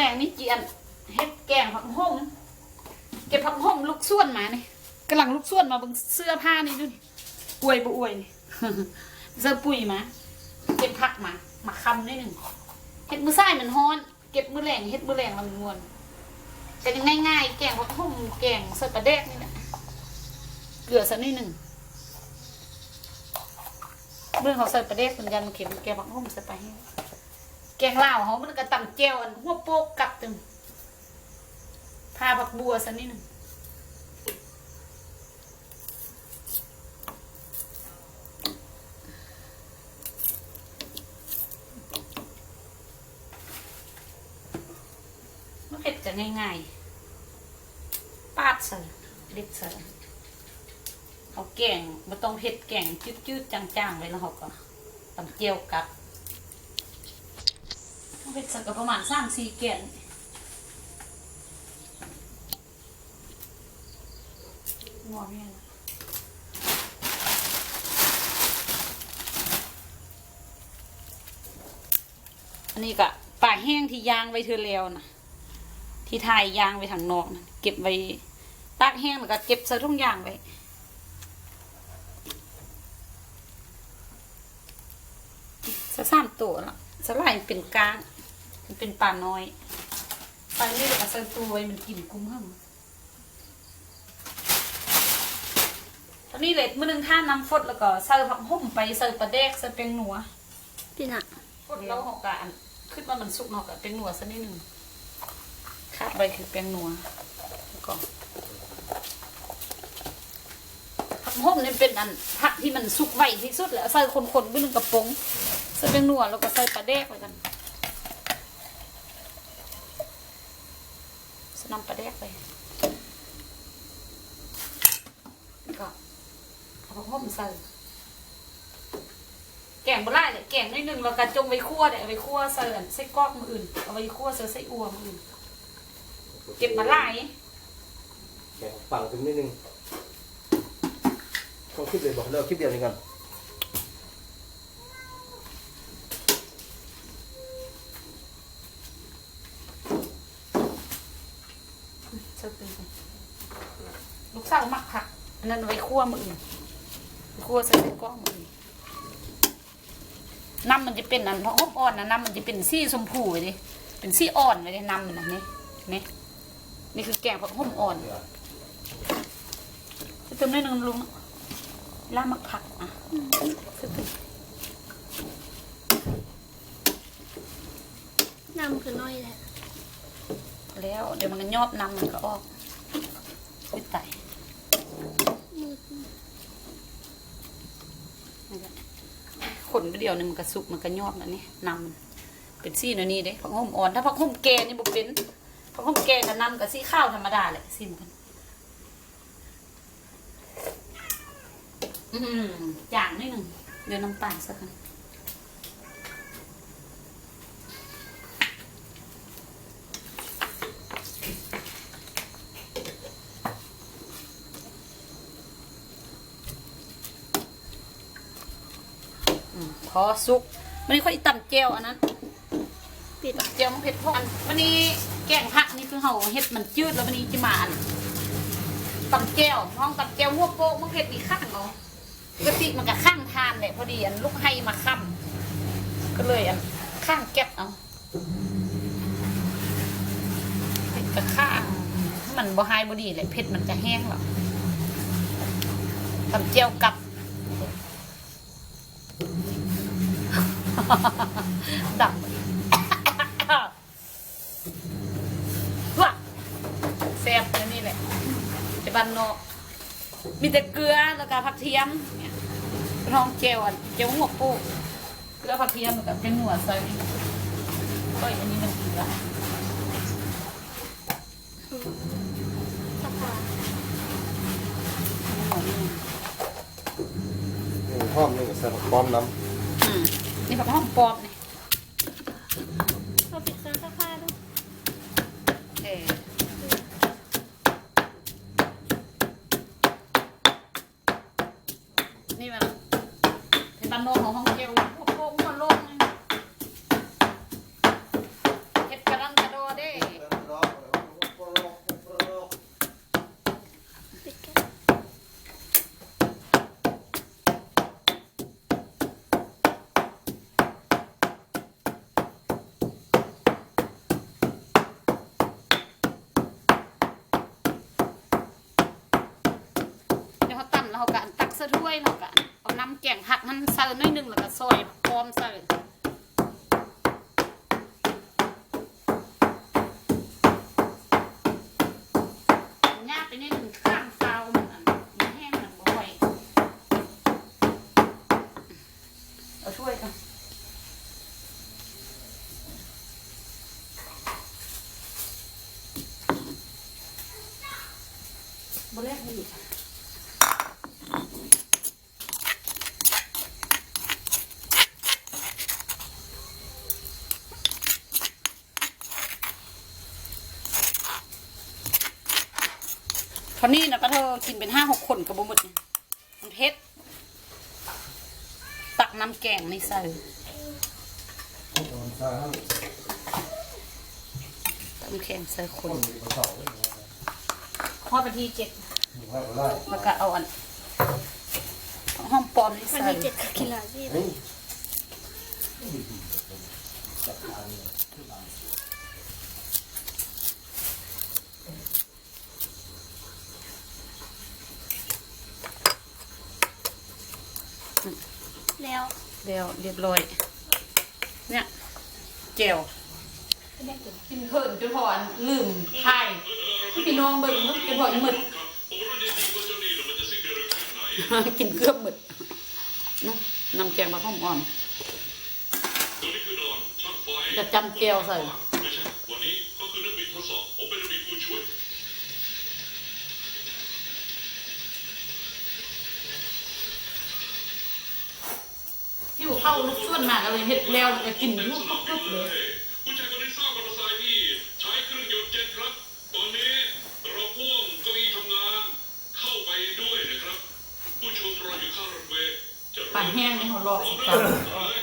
แรงนี่เจียนเฮ็ดแกงผักห่มเก็บผักห่มลูกส่วนมานี่กำลังลูกส่วนมาบิ่งเสื้อผ้านี่ดูนี่อวยบ่อวยนี่เสื้อปุ๋ยมาเก็บผักมามาคำนิดหนึ่งเฮ็ดมือซ้ายมันฮ้อน เก็บมือแรงเฮ็ดมือแรงมันงวนแต่ยังง่ายๆแกงผักห่มแกงใส่ปลาแดกนี่แหละเกลือสักนิดหนึ่งเรื่องเขาใส่ปลาแดกเหมือนกันเข็มแกงผักห่มใส่ไปให้ แกงลาวเขามันก็ตำแจ่วอันหัวโปกกับตึงพาผักบัวสักนิดหนึ่งมันเผ็ดจะง่ายๆ ปาดใส่เล็กใส่เอาแกงไม่ต้องเผ็ดแกงจืดๆจางๆไว้แล้วเขาก็ตำเจียวกับ เผ็ดสักประมาณสามสี่แกนงอแม่นอันนี้ก็ปลาแห้งที่ย่างไว้เธอแล้วนะที่ไทยยางไว้ทางนอกนะเก็บไว้ตากแห้งแล้วก็เก็บใส่ถุงยางไว้สะสามตัวละสลายเป็นกลาง มันเป็นปลาน้อยไปนี่แล้วก็ใส่ตัวไว้มันกินกุ้งห้ามตอนนี้เลยมื่อหนึงท่าน้ำฟดแล้วก็ใส่ผักห่มไปใส่ปลาแดกใส่เป็นหนัวพี่น่ะฟดแล้วหอกกะอันขึ้นมามันสุกหอกกะเป็นหนัวสักนิดหนึ่งคาดไปคือแป้งนัวแล้วก็ผักห่มนี่เป็นอันผักที่มันสุกไวที่สุดแหละใส่คนๆไปหนึ่งกระป๋องใส่แป้งนัวแล้วก็ใส่ปลาแดกไปกันใส่ น้ำปลาแดกไปก็เอาผักห่มใส่แกงบะไล่เลยแกงนิดนึงแล้วก็จงไว้คั่วเดี๋ยไว้คั่วใส่อันไส้กรอกมืออื่นเอาไว้คั่วใส่ไส้อัวมืออื่นเก็บมาไล่แกะฝั่งตรงนิดนึงต้องคลิปเลยบอกเลิกคลิปเดียวนี้ก่อน ชิลูกสาวมักผักอันนั้นไว้คั่วมืออื่นคั่วใส่ไส้กรอกมืออื่นน้ำมันจะเป็นอันท้องอ่อนนะน้ำมันจะเป็นสีชมพูเลยดิเป็นสีอ่อนเลยดิน้ำมันนะนี่นี่นี่คือแกงผักห่มอ่อนเติมนิดนึงลุงล่ามักผักอะเติมน้ำคือน้อยแหละ แล้ว เดี๋ยวมันก็ยอบน้ำมันก็ออกไปไตมืดนี่แหละขนเดียวนึงมันก็สุกมันก็ยอบแล้วนี่น้ำเป็นสีนวนี่เด้ผักห่มอ่อนถ้าผักห่มแก่นี่บุเป็นผักห่มแก่กับน้ำกับสีข้าวธรรมดาแหละซิมกันอืมจางนิดหนึ่งเดี๋ยวน้ำตาลสักกันอืม พอสุกมันนี่ค่อยตำเจวอันนั้นปิดเจียวมันเผ็ดพออันวันนี้แกงผักนี่คือเฮาเฮ็ดมันจืดแล้ววันนี้จะมาอันตำแก้วห้องตำแก้วหัวโปกมันเผ็ดอีกข้างเอาปกติมันก็ข้างทานแหละพอดีอันลูกให้มาค้ำก็เลยอันข้างแก็บเอาเผ็ดกับข้างมันบ่ไฮบ่ดีเลยเผ็ดมันจะแห้งหรอกตำแก้วกับ ดับว้าแซ่บเลยนี่แหละไอ้บ้านนอกมีแต่เกลือแล้วก็ผักเทียมเนี่ยเป็นห้องเจลอะเจลหัวปูเกลือผักเทียมแล้วก็เป็นหัวใส่ก็อันนี้มันเกลือสภาหัวนี่นี่หอมนี่ใส่ผักป้อมน้อื มนี่ผักหอมปลอมนี่เราปิดเครื่องซักผ้าด้วยเออนี่มันเป็นบ้านนอกของห้องเจลหัวโป่งหัวโล่งนี่เฮ็ดกระดังกระโดดเด้ เขาก็ตักเสื้อถ้วยเราก็เอาน้ำแกงหักนั้นใส่หน้อยหนึ่งแล้วก็ซอยพร้อมใส่ย่างไปนิดหนึ่งข้างเตามันอันมันแห้งมันบ่อยเอาช่วยกันบ่แลกให้อีก เท่านี้นะป้าเธอกินเป็นห้าหกคนกับบุหมดมันเผ็ดตักน้ำแกงนี่ใส่ตักน้ำแกงใส่คนพอไปทีเจ็ดแล้วก็เอาอันห้องปอมนี่วันใส่ที่เจ็ดกิโลสิ เฮ้ย แล้วเดี๋ยวเรียบร้อย เนี่ยเจลกินเพิ่นจนพออันลืมไข่พี่น้องเบิ่งมันจนพอหมึดกินเกือบหมึดนะน้ำแกงมาห้อมอ่อนจะจำเจลใส่ไม่ใช่ วันนี้เขาคือนักบินทดสอบ ผมเป็นนักบินผู้ช่วย หิว เข้าลูกส่วนมากอะไรเห็ดแล้วแล้วก็กินลูกกรุบๆเลยผู้ชายคนนี้สร้างมอเตอร์ไซค์ที่ใช้เครื่องยนต์เจ็ตครับ ตอนนี้เราพ่วงเก้าอี้ทำงานเข้าไปด้วยนะครับ ผู้ชมรออยู่ข้างรถเมล์จะปั่นแห้งนี่เขารอพร้อสิมจ้าเริ่มเลย